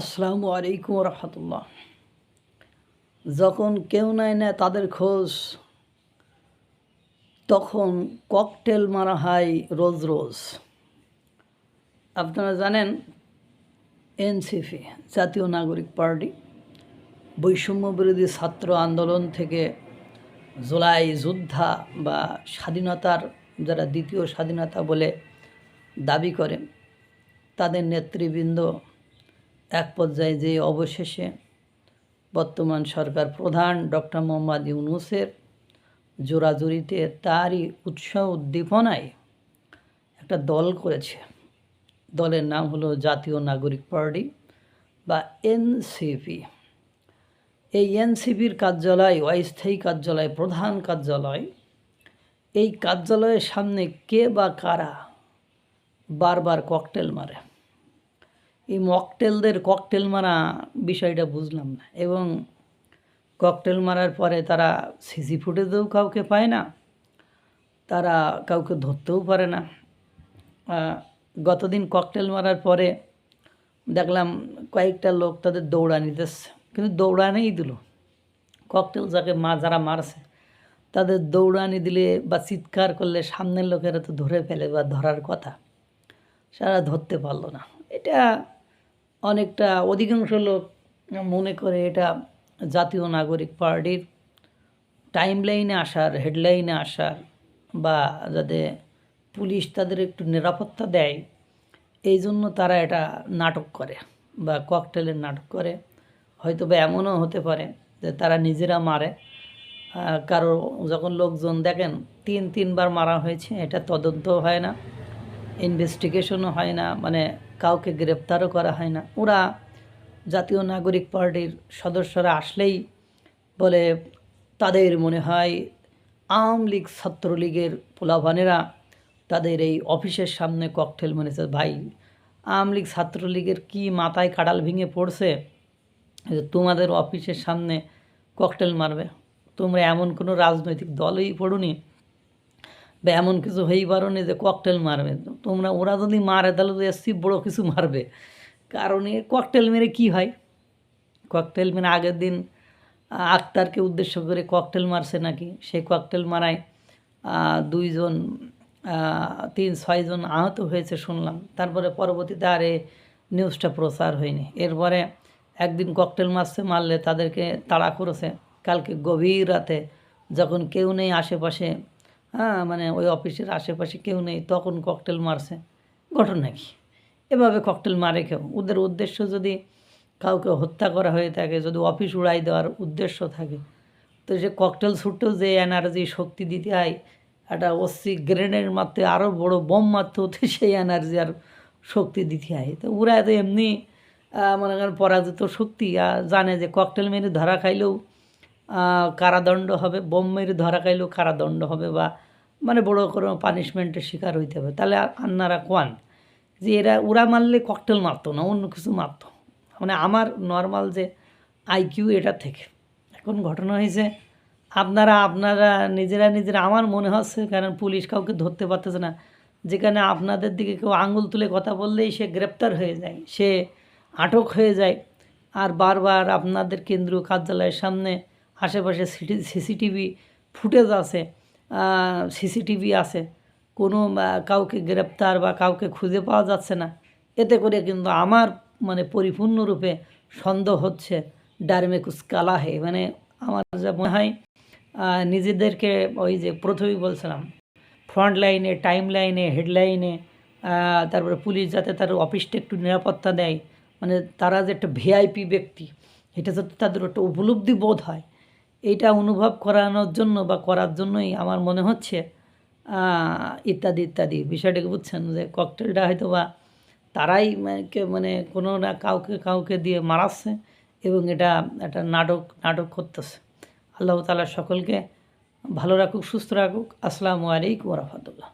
আসসালামু আলাইকুম রহমতুল্লাহ। যখন কেউ নেয় না তাদের খোঁজ, তখন ককটেল মারা হয় রোজ রোজ। আপনারা জানেন, এনসিপি, জাতীয় নাগরিক পার্টি, বৈষম্য বিরোধী ছাত্র আন্দোলন থেকে জুলাই যোদ্ধা বা স্বাধীনতার, যারা দ্বিতীয় স্বাধীনতা বলে দাবি করেন, তাদের নেতৃবৃন্দ এক পর্যায়ে যে অবশেষে বর্তমান সরকার প্রধান ডক্টর মোহাম্মদ ইউনুসের জোরাজুরিতে তারই উৎসাহ উদ্দীপনায় একটা দল করেছে। দলের নাম হলো জাতীয় নাগরিক পার্টি বা এনসিপি। এই এনসিপির কার্যালয়, অস্থায়ী কার্যালয়, প্রধান কার্যালয়, এই কার্যালয়ের সামনে কে বা কারা বারবার ককটেল মারে? এই মকটেলদের ককটেল মারা বিষয়টা বুঝলাম না এবং ককটেল মারার পরে তারা সিসি ফুটেজেও কাউকে পায় না, তারা কাউকে ধরতেও পারে না। গতদিন ককটেল মারার পরে দেখলাম কয়েকটা লোক তাদের দৌড়ানি দিচ্ছে কিন্তু দৌড়ানেই দিল। ককটেল যাকে মা, যারা মারছে, তাদের দৌড়ানি দিলে বা চিৎকার করলে সামনের লোকেরা তো ধরে ফেলে বা ধরার কথা, সারা ধরতে পারল না। এটা অনেকটা অধিকাংশ লোক মনে করে এটা জাতীয় নাগরিক পার্টির টাইম লাইনে আসার, হেডলাইনে আসার বা যাতে পুলিশ তাদের একটু নিরাপত্তা দেয়, এই জন্য তারা এটা নাটক করে বা ককটেলের নাটক করে। হয়তো বা এমনও হতে পারে যে তারা নিজেরা মারে। কারও যখন লোকজন দেখেন, তিন, তিনবার মারা হয়েছে, এটা তদন্ত হয় না। ইনভেস্টিগেশনও হয় না মানে কাউকে গ্রেপ্তারও করা হয় না। ওরা জাতীয় নাগরিক পার্টির সদস্যরা আসলেই বলে, তাদের মনে হয় আওয়ামী লীগ ছাত্রলীগের পোলাভানেরা তাদের এই অফিসের সামনে ককটেল মেরেছে। ভাই, আওয়ামী লীগ ছাত্রলীগের কি মাথায় কাটাল ভেঙে পড়ছে যে তোমাদের অফিসের সামনে ককটেল মারবে? তোমরা এমন কোনো রাজনৈতিক দলই পড়ুনি? বা এমন কিছু হয়েই পারো নি যে ককটেল মারবে। তোমরা, ওরা যদি মারে, তাহলে তো এসছি বড়ো কিছু মারবে। কারণ এ ককটেল মেরে কি হয়? ককটেল মেরে আগের দিন আক্তারকে উদ্দেশ্য করে ককটেল মারছে নাকি? সেই ককটেল মারায় দুইজন তিন ছয়জন আহত হয়েছে শুনলাম। তারপরে পরবর্তীতে আর নিউজটা প্রচার হয়নি। এরপরে একদিন ককটেল মারছে, মারলে তাদেরকে তাড়া করেছে। কালকে গভীর রাতে যখন কেউ নেই আশেপাশে হ্যাঁ মানে ওই অফিসের আশেপাশে কেউ নেই, তখন ককটেল মারছে। ঘটনা কি? এভাবে ককটেল মারে কেউ? ওদের উদ্দেশ্য যদি কাউকে হত্যা করা হয়ে থাকে, যদি অফিস উড়াই দেওয়ার উদ্দেশ্য থাকে, তো সে ককটেল ছুটতেও যে এনার্জি, শক্তি দিতে হয়, একটা অস্থি গ্রেনেড মারতে আরও বড় বোম মারতে হতে সেই এনার্জি আর শক্তি দিতে হয়। তো ওরা তো এমনি মনে করেন পরাজিত শক্তি জানে যে ককটেল মেরে ধরা খাইলেও কারাদণ্ড হবে, বোম মেরে ধরা খাইলেও কারাদণ্ড হবে বা মানে বড় কোনো পানিশমেন্টের শিকার হইতে হবে। তাহলে আন্নারা কোয়ান? যে এরা ওরা মারলে ককটেল মারতো না, অন্য কিছু মারতো। মানে আমার নর্মাল যে আইকিউ এটা থেকে। এখন ঘটনা হয়েছে আপনারা আপনারা, নিজেরা নিজেরা, আমার মনে হচ্ছে কারণ পুলিশ কাউকে ধরতে পারতেছে না। যেখানে আপনাদের দিকে কেউ আঙুল তুলে কথা বললেই সে গ্রেপ্তার হয়ে যায়, সে আটক হয়ে যায়। আর বারবার আপনাদের কেন্দ্রীয় কার্যালয়ের সামনে আশেপাশে সিটি, সিসিটিভি ফুটেজ আছে সিসিটিভি আছে, কোনো কাউকে গ্রেপ্তার বা কাউকে খুঁজে পাওয়া যাচ্ছে না। এতে করে কিন্তু আমার মানে পরিপূর্ণরূপে সন্দেহ হচ্ছে ডারমে কুছ কালা হে মানে আমার যা মনে হয় নিজেদেরকে ওই যে প্রথমেই বলছিলাম, ফ্রন্ট লাইনে, টাইম লাইনে, হেডলাইনে তারপরে পুলিশ যাতে তার অফিসটা একটু নিরাপত্তা দেয়। মানে তারা যে একটা ভিআইপি ব্যক্তি, এটা যাতে তাদের একটা উপলব্ধি বোধ হয় এইটা অনুভব করানোর জন্য বা করার জন্যই আমার মনে হচ্ছে ইত্যাদি ইত্যাদি। বিষয়টাকে বুঝছেন যে ককটেলটা হয়তো বা তারাই মানে মানে কোনো না কাউকে কাউকে দিয়ে মারাচ্ছে এবং এটা একটা নাটক নাটক করতেছে। আল্লাহ তালা সকলকে ভালো রাখুক, সুস্থ রাখুক। আসসালামু আলাইকুম রহমতুল্লাহ।